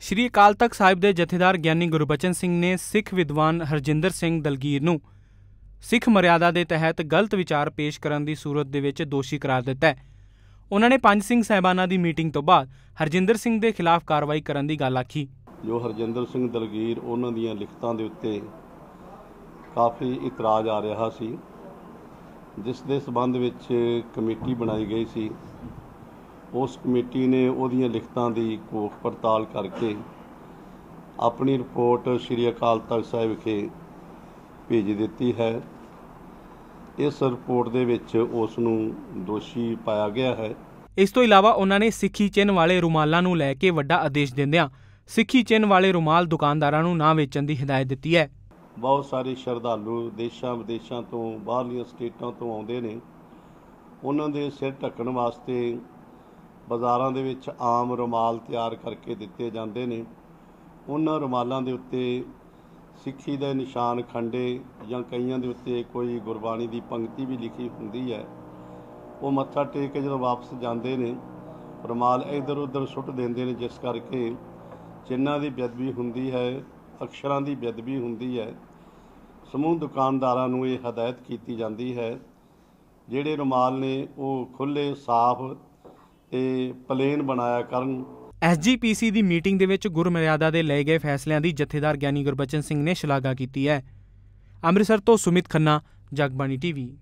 ਸ਼੍ਰੀ ਅਕਾਲ ਤਖਤ ਸਾਹਿਬ ਦੇ ਜਥੇਦਾਰ ਗਿਆਨੀ ਗੁਰਬਚਨ ਸਿੰਘ ਨੇ ਸਿੱਖ ਵਿਦਵਾਨ ਹਰਜਿੰਦਰ ਸਿੰਘ ਦਲਗੀਰ ਨੂੰ ਸਿੱਖ ਮਰਿਆਦਾ ਦੇ ਤਹਿਤ ਗਲਤ ਵਿਚਾਰ ਪੇਸ਼ ਕਰਨ ਦੀ ਸੂਰਤ ਦੇ ਵਿੱਚ ਦੋਸ਼ੀ ਕਰਾਰ ਦਿੱਤਾ ਹੈ। ਉਹਨਾਂ ਨੇ ਪੰਜ ਸਿੰਘ ਸਹਿਬਾਨਾਂ ਦੀ ਮੀਟਿੰਗ ਤੋਂ ਬਾਅਦ ਹਰਜਿੰਦਰ ਸਿੰਘ ਦੇ ਖਿਲਾਫ ਕਾਰਵਾਈ ਕਰਨ ਦੀ ਗੱਲ ਆਖੀ। ਜੋ ਹਰਜਿੰਦਰ ਸਿੰਘ ਦਲਗੀਰ ਉਹਨਾਂ ਦੀਆਂ ਲਿਖਤਾਂ ਦੇ ਉੱਤੇ ਕਾਫੀ ਇਤਰਾਜ਼ ਆ ਰਿਹਾ ਸੀ, ਜਿਸ ਦੇ ਸਬੰਧ ਵਿੱਚ ਕਮੇਟੀ ਬਣਾਈ ਗਈ ਸੀ ਉਸ ਕਮੇਟੀ ਨੇ ਉਹਦੀਆਂ ਲਿਖਤਾਂ ਦੀ ਕੋਖ ਪੜਤਾਲ ਕਰਕੇ ਆਪਣੀ ਰਿਪੋਰਟ ਸ੍ਰੀ ਅਕਾਲ ਤਖਤ ਸਾਹਿਬ ਵਿਖੇ ਭੇਜ ਦਿੱਤੀ ਹੈ। ਇਸ ਰਿਪੋਰਟ ਦੇ ਵਿੱਚ ਉਸ ਨੂੰ ਦੋਸ਼ੀ ਪਾਇਆ ਗਿਆ ਹੈ। ਇਸ ਤੋਂ ਇਲਾਵਾ ਉਹਨਾਂ ਨੇ ਸਿੱਖੀ ਚਿੰਨ੍ਹ ਵਾਲੇ ਰੁਮਾਲਾਂ ਨੂੰ ਲੈ ਕੇ ਵੱਡਾ ਆਦੇਸ਼ ਦਿੰਦਿਆਂ ਸਿੱਖੀ ਚਿੰਨ੍ਹ ਵਾਲੇ ਰੁਮਾਲ ਦੁਕਾਨਦਾਰਾਂ ਨੂੰ ਨਾ ਵੇਚਣ ਦੀ ਹਦਾਇਤ ਦਿੱਤੀ ਹੈ। ਬਹੁਤ ਸਾਰੇ ਸ਼ਰਧਾਲੂ ਦੇਸ਼ਾਂ ਵਿਦੇਸ਼ਾਂ ਤੋਂ ਬਾਹਰਲੀਆਂ ਸਟੇਟਾਂ ਤੋਂ ਆਉਂਦੇ ਨੇ। ਉਹਨਾਂ ਦੇ ਸਿਰ ਢੱਕਣ ਵਾਸਤੇ ਬਾਜ਼ਾਰਾਂ ਦੇ ਵਿੱਚ ਆਮ ਰੁਮਾਲ ਤਿਆਰ ਕਰਕੇ ਦਿੱਤੇ ਜਾਂਦੇ ਨੇ। ਉਹਨਾਂ ਰੁਮਾਲਾਂ ਦੇ ਉੱਤੇ ਸਿੱਖੀ ਦੇ ਨਿਸ਼ਾਨ, ਖੰਡੇ ਜਾਂ ਕਈਆਂ ਦੇ ਉੱਤੇ ਕੋਈ ਗੁਰਬਾਣੀ ਦੀ ਪੰਕਤੀ ਵੀ ਲਿਖੀ ਹੁੰਦੀ ਹੈ। ਉਹ ਮੱਥਾ ਟੇਕ ਕੇ ਜਦੋਂ ਵਾਪਸ ਜਾਂਦੇ ਨੇ, ਰੁਮਾਲ ਇੱਧਰ ਉੱਧਰ ਸੁੱਟ ਦਿੰਦੇ ਨੇ, ਜਿਸ ਕਰਕੇ ਚਿੰਨਾਂ ਦੀ ਬੇਅਦਬੀ ਹੁੰਦੀ ਹੈ, ਅਕਸ਼ਰਾਂ ਦੀ ਬੇਅਦਬੀ ਹੁੰਦੀ ਹੈ। ਸਮੂਹ ਦੁਕਾਨਦਾਰਾਂ ਨੂੰ ਇਹ ਹਦਾਇਤ ਕੀਤੀ ਜਾਂਦੀ ਹੈ, ਜਿਹੜੇ ਰੁਮਾਲ ਨੇ ਉਹ ਖੁੱਲੇ ਸਾਫ਼ ਤੇ ਪਲੇਨ ਬਣਾਇਆ ਕਰਨ। ਐਸਜੀਪੀਸੀ ਦੀ ਮੀਟਿੰਗ ਦੇ ਵਿੱਚ ਗੁਰਮਰਿਆਦਾ ਦੇ ਲਏ ਗਏ ਫੈਸਲਿਆਂ ਦੀ ਜਥੇਦਾਰ ਗਿਆਨੀ ਗੁਰਬਚਨ ਸਿੰਘ ਨੇ ਸ਼ਲਾਘਾ ਕੀਤੀ ਹੈ। ਅੰਮ੍ਰਿਤਸਰ ਤੋਂ ਸੁਮਿਤ ਖੰਨਾ, ਜਗਬਾਣੀ ਟੀਵੀ।